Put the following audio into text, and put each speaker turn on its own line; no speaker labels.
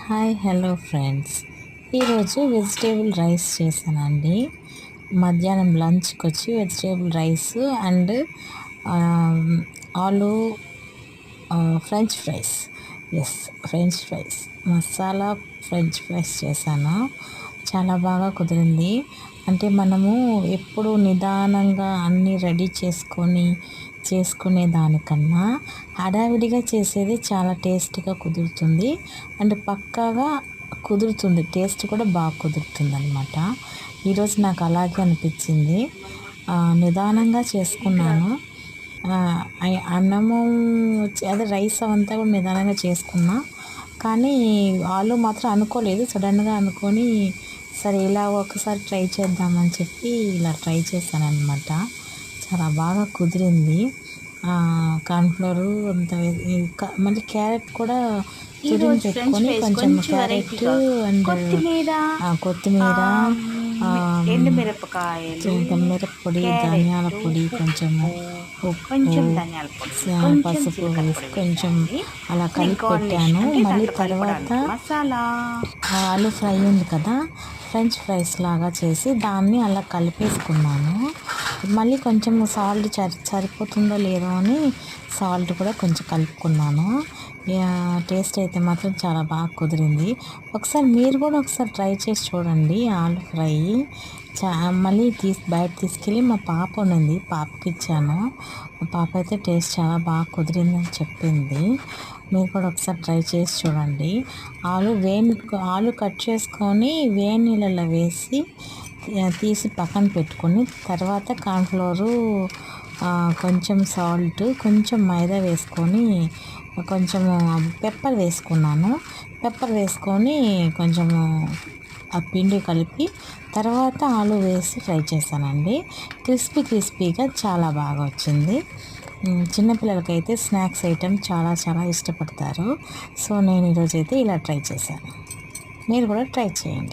Hi hello friends. ఈరోజు vegetable rice చేశానండి. మధ్యాహ్నం లంచ్కి వచ్చి వెజిటేబుల్ రైస్ అండ్ ఆలు French fries. Yes French fries. Masala French fries చేశాను. చాలా బాగా కుదిరింది. అంటే మనము ఎప్పుడు నిదానంగా అన్నీ రెడీ చేసుకొని చేసుకునే దానికన్నా హడావిడిగా చేసేది చాలా టేస్ట్గా కుదురుతుంది. అండ్ పక్కాగా కుదురుతుంది. టేస్ట్ కూడా బాగా కుదురుతుంది అనమాట ఈరోజు నాకు అలాగే అనిపించింది. నిదానంగా చేసుకున్నాను. అన్నము వచ్చి అదే రైస్ అవంతా కూడా నిదానంగా చేసుకున్నా. కానీ ఆలు మాత్రం అనుకోలేదు. సడన్గా అనుకొని సరే ఇలా ఒకసారి ట్రై చేద్దామని చెప్పి ఇలా ట్రై చేశాను అనమాట చాలా బాగా కుదిరింది. కార్న్ఫ్లోర్ అంత మళ్ళీ క్యారెట్ కూడా తురిమి పెట్టుకొని కొంచెం క్యారెట్ అండ్ కొత్తిమీర
ఎండుమిరపకాయలు
మిరప్పొడి ధనియాల పొడి
కొంచెం ధనియాల పొడి
పసుపు వేసి కొంచెం అలా కలిపి పెట్టాను. మళ్ళీ తర్వాత ఆలు ఫ్రై ఉంది కదా ఫ్రెంచ్ ఫ్రైస్ లాగా చేసి దాన్ని అలా కలిపేసుకున్నాను. మళ్ళీ కొంచెం సాల్ట్ సరి సరిపోతుందో లేదో అని సాల్ట్ కూడా కొంచెం కలుపుకున్నాను. టేస్ట్ అయితే మాత్రం చాలా బాగా కుదిరింది. ఒకసారి మీరు కూడా ఒకసారి ట్రై చేసి చూడండి ఆలు ఫ్రై. చా మళ్ళీ తీసి బయట తీసుకెళ్ళి మా పాప ఉన్నింది పాపకి ఇచ్చాను. మా పాప అయితే టేస్ట్ చాలా బాగా కుదిరిందని చెప్పింది. మీరు కూడా ఒకసారి ట్రై చేసి చూడండి. ఆలు వేడి ఆలు కట్ చేసుకొని వేడి నీళ్ళలో వేసి తీసి పక్కన పెట్టుకొని తర్వాత కార్న్ఫ్లోరు కొంచెం సాల్ట్ కొంచెం మైదా వేసుకొని కొంచెం పెప్పర్ వేసుకున్నాను. పెప్పర్ వేసుకొని కొంచెము ఆ పిండి కలిపి తర్వాత ఆలు వేసి ఫ్రై చేశానండి. క్రిస్పీ క్రిస్పీగా చాలా బాగా వచ్చింది. చిన్నపిల్లలకైతే స్నాక్స్ ఐటెం చాలా చాలా ఇష్టపడతారు. సో నేను ఈరోజైతే ఇలా ట్రై చేశాను. మీరు కూడా ట్రై చేయండి.